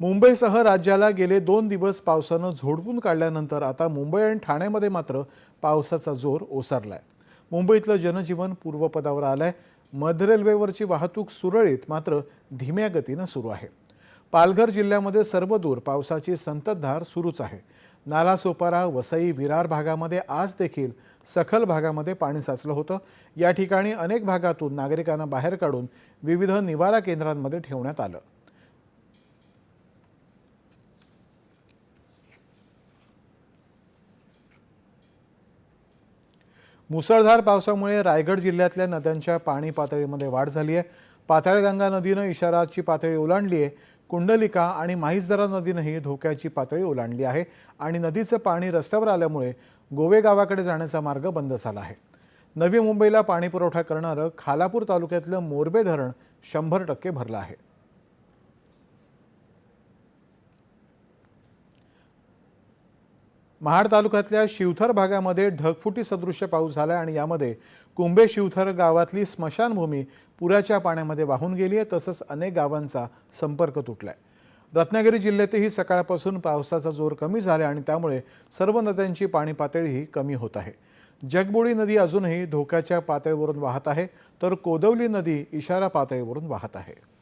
मुंबईसह राज्याला गेले दोन दिवस पावसानं झोडपून काढल्यानंतर आता मुंबई आणि ठाण्यामध्ये मात्र पावसाचा जोर ओसरलाय. मुंबईतलं जनजीवन पूर्वपदावर आलंय. मध्य रेल्वेवरची वाहतूक सुरळीत मात्र धीम्या गतीनं सुरू आहे. पालघर जिल्ह्यामध्ये सर्वदूर पावसाची संततधार सुरूच आहे. नालासोपारा वसई विरार भागामध्ये आज देखील सखल भागामध्ये पाणी साचलं होतं. या ठिकाणी अनेक भागातून नागरिकांना बाहेर काढून विविध निवारा केंद्रांमध्ये ठेवण्यात आलं. मुसळधार पावसामुळे रायगड जिल्ह्यातल्या नद्यांच्या पाणी पातळीमध्ये वाढ झाली आहे पाताळगंगा नदीनं इशाराची पातळी ओलांडली आहे कुंडलिका आणि माहीसदरा नदीनंही धोक्याची पातळी ओलांडली आहे आणि नदीचं पाणी रस्त्यावर आल्यामुळे गोवे गावाकडे जाण्याचा मार्ग बंद झाला आहे. नवी मुंबईला पाणीपुरवठा करणारं खालापूर तालुक्यातलं मोरबे धरण शंभर टक्के भरलं आहे. महाड तालुक्यातल्या शिवथर भागामध्ये ढगफुटी सदृश्य पाऊस झाला आणि यामध्ये कुंभे शिवथर गावातली स्मशानभूमी पुराच्या पाण्यामध्ये वाहून गेली आहे. तसंच अनेक गावांचा संपर्क तुटला आहे रत्नागिरी जिल्ह्यातही सकाळपासून पावसाचा जोर कमी झाला आणि त्यामुळे सर्व नद्यांची पाणी पातळीही कमी होत आहे. जगबुडी नदी अजूनही धोक्याच्या पातळीवरून वाहत आहे. तर कोदवली नदी इशारा पातळीवरून वाहत आहे.